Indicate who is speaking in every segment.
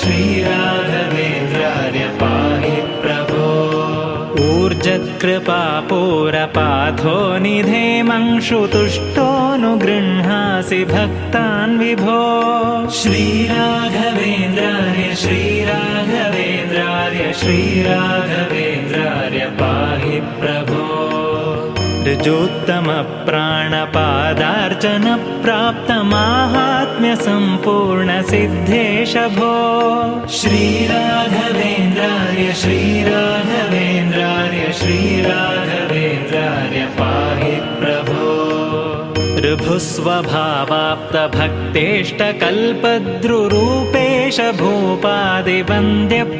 Speaker 1: श्रीराघवेन्द्राय पाहि प्रभो ऊर्जत्कृपापूरपाथो निधेमंशुतुष्टोऽनुगृह्णासि भक्तान् विभो। श्रीराघवेन्द्राय श्रीराघवेन्द्राय श्रीराघवेन्द्राय ऋजोत्तमप्राणपादार्चनप्राप्तमाहात्म्यसम्पूर्णसिद्धेश भो श्रीराघवेन्द्राय श्रीराघवेन्द्राय श्रीराघवेन्द्राय पाहि प्रभो। ऋभुस्वभावाप्तभक्तेष्टकल्पद्रुरूपेश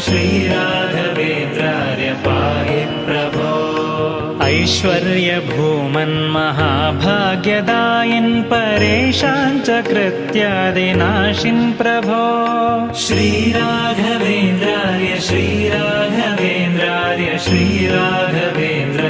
Speaker 1: श्रीराघवेन्द्राय पाहि प्रभो। ऐश्वर्यभूमन्महाभाग्यदायिन् परेशान् च कृत्यादिनाशिन् प्रभो। श्रीराघवेन्द्राय श्रीराघवेन्द्राय श्रीराघवेन्द्राय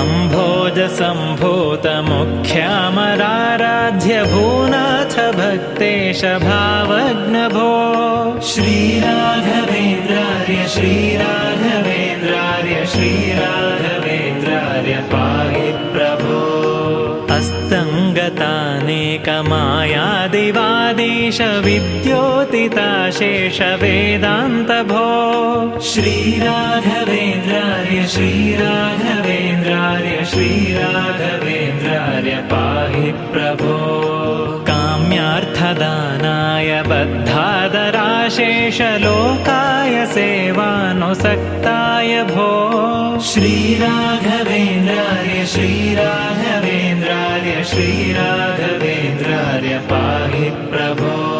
Speaker 1: अम्भोजसम्भूतमुख्यामराराध्य भूनाथ भक्तेश भावग्नभो श्रीराघवेन्द्राय श्रीराघवेन्द्राय श्रीराघवेन्द्राय पाहि प्रभो। अस्तङ्गतानेकमायादिवादीश विद्योतिताशेष वेदान्तभो श्रीराघवेन्द्राय श्रीराघवेन्द्राय श्रीराघवेन्द्राय पाहि प्रभो। काम्यार्थदानाय बद्धादराशेषलोकाय सेवानुसक्ताय भो। श्रीराघवेन्द्रार्य श्रीराघवेन्द्रार्य श्रीराघवेन्द्रार्य पाहि प्रभो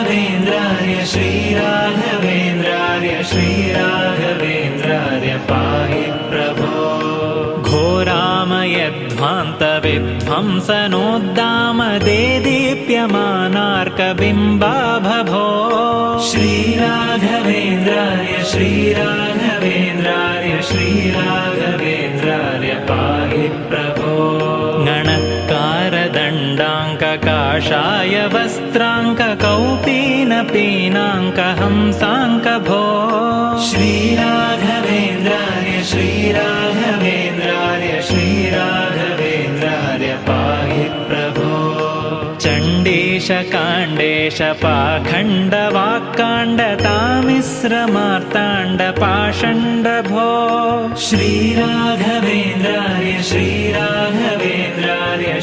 Speaker 1: श्रीराघवेन्द्रार्य श्रीराघवेन्द्रार्य पाहि प्रभो। घोरामयध्वान्तविध्वंसनोद्दामदेदीप्यमानार्कबिम्बाभभो श्रीराघवेन्द्रार्य श्रीराघवेन्द्रार्य गणत्कारदण्डाङ्ककाषाय वस्त्राङ्ककौपीनपीनाङ्कहंसाङ्कभो श्रीराघवेन्द्रार्य श्रीराघवेन्द्रार्य श्रीराघवेन्द्रार्य पाहि प्रभो। चण्डीशकाण्डेश पाखण्डवाक्काण्डतामिश्रमार्ताण्डपाषण्डभो श्रीराघवेन्द्रार्य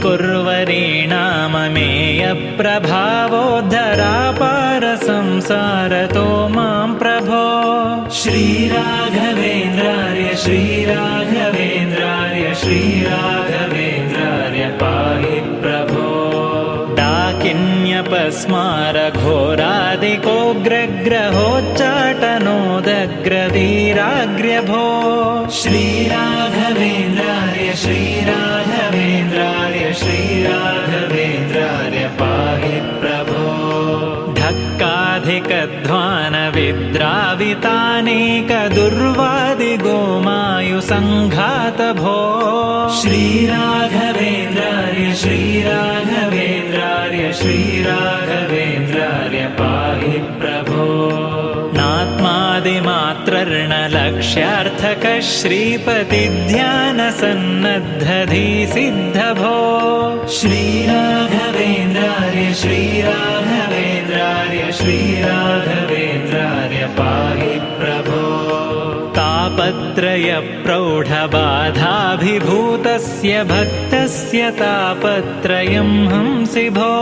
Speaker 1: ठङ्कुर्वरीणाममेयप्रभावोद्धरापारसंसारतो मां प्रभो। श्रीराघवेन्द्रार्य श्रीराघवेन्द्रार्य श्रीराघवेन्द्रार्य पाहि प्रभो। डाकिन्यपस्मारघोरादिकोग्रग्रहोच्चाटनोदग्रवीराग्र्यभो। श्रीराघवेन्द्रार्य श्रीराघवेन्द्रार्य धक्काधिकध्वानविद्रावितानेकदुर्वादिगोमायुसङ्घातभो श्रीराघवेन्द्रार्य श्रीराघवेन्द्रार्य श्रीराघवेन्द्रार्य पाहि प्रभो। नात्मादिमात्रर्णलक्ष्यार्थकः श्रीपतिध्यानसन्नद्धधीसिद्धभो श्रीराघवेन्द्रार्य श्रीराघवेन्द्रार्य श्रीराघवेन्द्रार्य पाहि प्रभो तापत्रयप्रौढबाधाभिभूतस्य भक्तस्य तापत्रयं हंसि भो।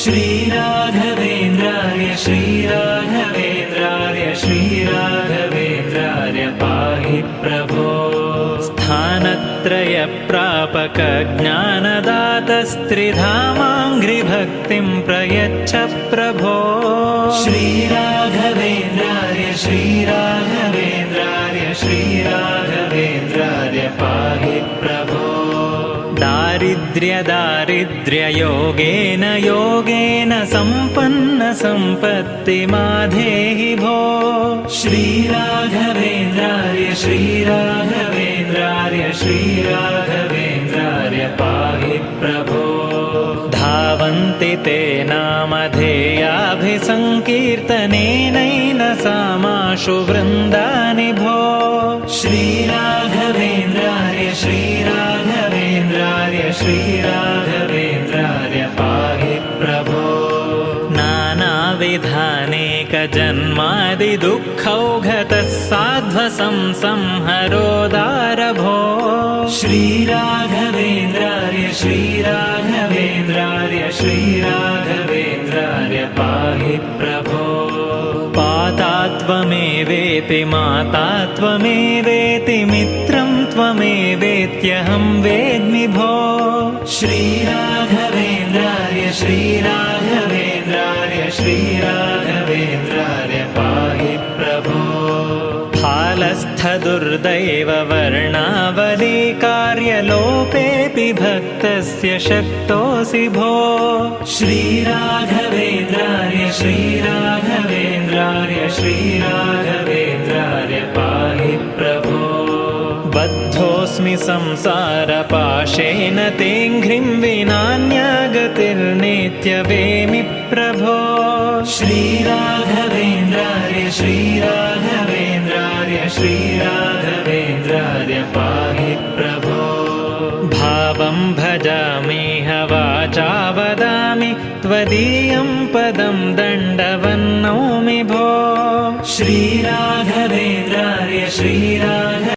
Speaker 1: श्रीराघवेन्द्रार्य श्रीराघवेन्द्रार्य श्रीराघवेन्द्रार्य पाहि प्रभो स्थानत्रयप्रापकज्ञानदातस्त्रिधामाङ्घ्रिभक्तिं प्रयच्छ प्रभो। श्रीराघवेन्द्रार्य श्रीराघवेन्द्रार्य श्रीराघवेन्द्रार्य पाहि प्रभो। दारिद्र्यदारिद्र्ययोगेन योगेन सम्पन्नसम्पत्तिमाधेहि भो। श्रीराघवेन्द्रार्य श्रीराघवेन्द्रार्य श्रीराघवेन्द्रार्य पाहि प्रभो।
Speaker 2: धावन्ति ते नामधेयाभिसङ्कीर्तनेनैन सामाशु वृन्दानि भो।
Speaker 1: श्रीराघवेन्द्रार्य श्रीराघवेन्द्रार्य श्रीराघवेन्द्रार्य पाहि प्रभो।
Speaker 2: नानाविधानेकजन्मादिदुःखौघतः संहरोदारभो।
Speaker 1: श्रीराघवेन्द्रार्य श्रीराघवेन्द्रार्य श्रीराघवेन्द्रार्य पाहि प्रभो।
Speaker 2: पाता त्वमेवेति माता त्वमेवेति मित्रं त्वमेवेत्यहं वेद्मि भो
Speaker 1: श्रीराघवेन्द्रार्य श्रीराघवेन्द्रार्य श्रीराघवेन्द्रार्य
Speaker 2: फालस्थदुर्दैव वर्णावली कार्यलोपेऽपि भक्तस्य शक्तोऽसि भो।
Speaker 1: श्रीराघवेन्द्रार्य श्रीराघवेन्द्रार्य श्रीराघवेन्द्रार्य पाहि प्रभो।
Speaker 2: बद्धोऽस्मि संसारपाशेन तेङ्घ्रिं विनान्यागतिर्नेत्यवेमि प्रभो।
Speaker 1: श्रीराघवेन्द्रार्य श्रीराघवेन्द्रार्य श्रीराघवेन्द्रार्य पाहि प्रभो।
Speaker 2: भावं भजामिह वाचा वदामि त्वदीयं पदं दण्डवन्नौमि भो।
Speaker 1: श्रीराघवेन्द्रार्य श्रीराघ